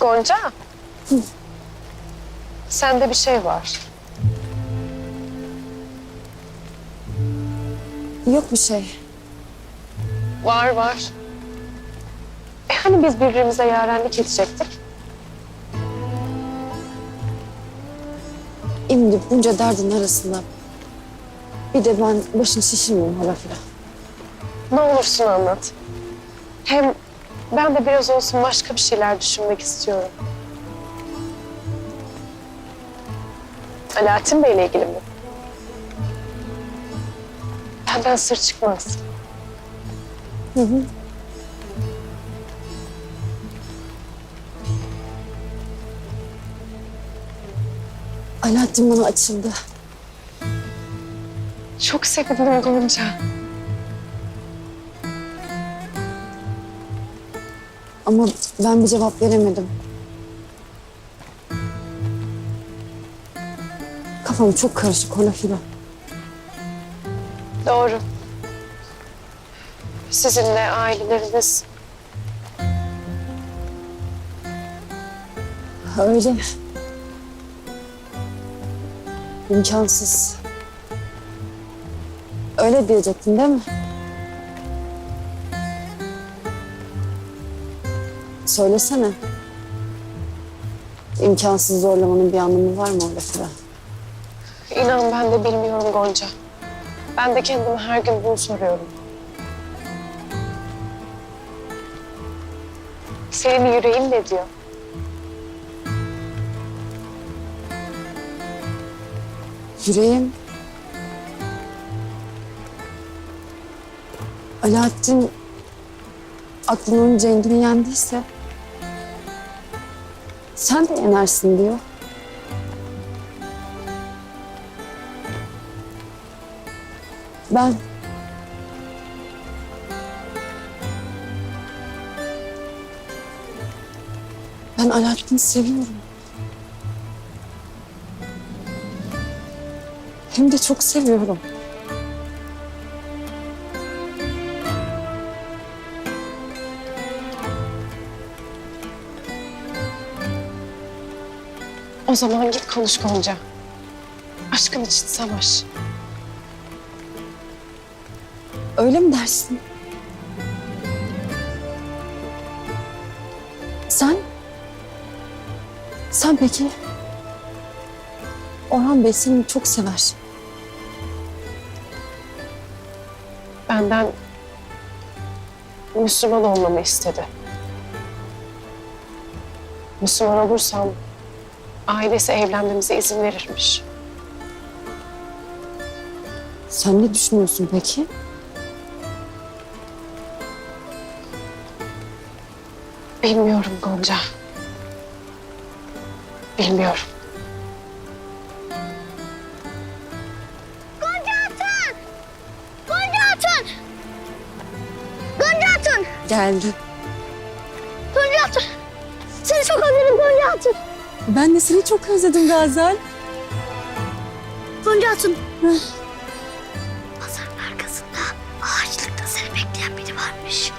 Gonca. Sende bir şey var. Yok bir şey. Var var. E hani biz birbirimize yarenlik edecektik? Şimdi bunca derdin arasında bir de ben başını şişirmeyeyim hala filan. Ne olursun anlat. Hem ben de biraz olsun başka bir şeyler düşünmek istiyorum. Alaaddin Bey'le ilgili mi? Benden sır çıkmaz. Hı hı. Alaaddin bana açıldı. Çok sevindim Gonca. Ama ben bir cevap veremedim. Kafam çok karışık hala filan. Doğru. Sizinle aileleriniz Öyle. İmkansız. Öyle diyecektin değil mi? Söylesene. İmkansız zorlamanın bir anlamı var mı orada filan? İnan ben de bilmiyorum Gonca. Ben de kendime her gün bunu soruyorum. Senin yüreğin ne diyor? Yüreğim... Alaaddin aklının cengini yendiyse sen de yenersin diyor. Ben ben Alaaddin'i seviyorum. Hem de çok seviyorum. O zaman git konuş Gonca. Aşkın için savaş. Öyle mi dersin? Sen? Sen peki? Orhan Bey seni çok sever. Benden Müslüman olmamı istedi. Müslüman olursam ailesi evlenmemize izin verirmiş. Sen ne düşünüyorsun peki? Bilmiyorum Gonca. Bilmiyorum. Gonca Hatun! Gonca Hatun! Geldi. Gonca Hatun! Seni çok özledim Gonca Hatun. Ben de seni çok özledim Gazel. Gonca Hatun. Pazarın arkasında ağaçlıkta seni bekleyen biri varmış.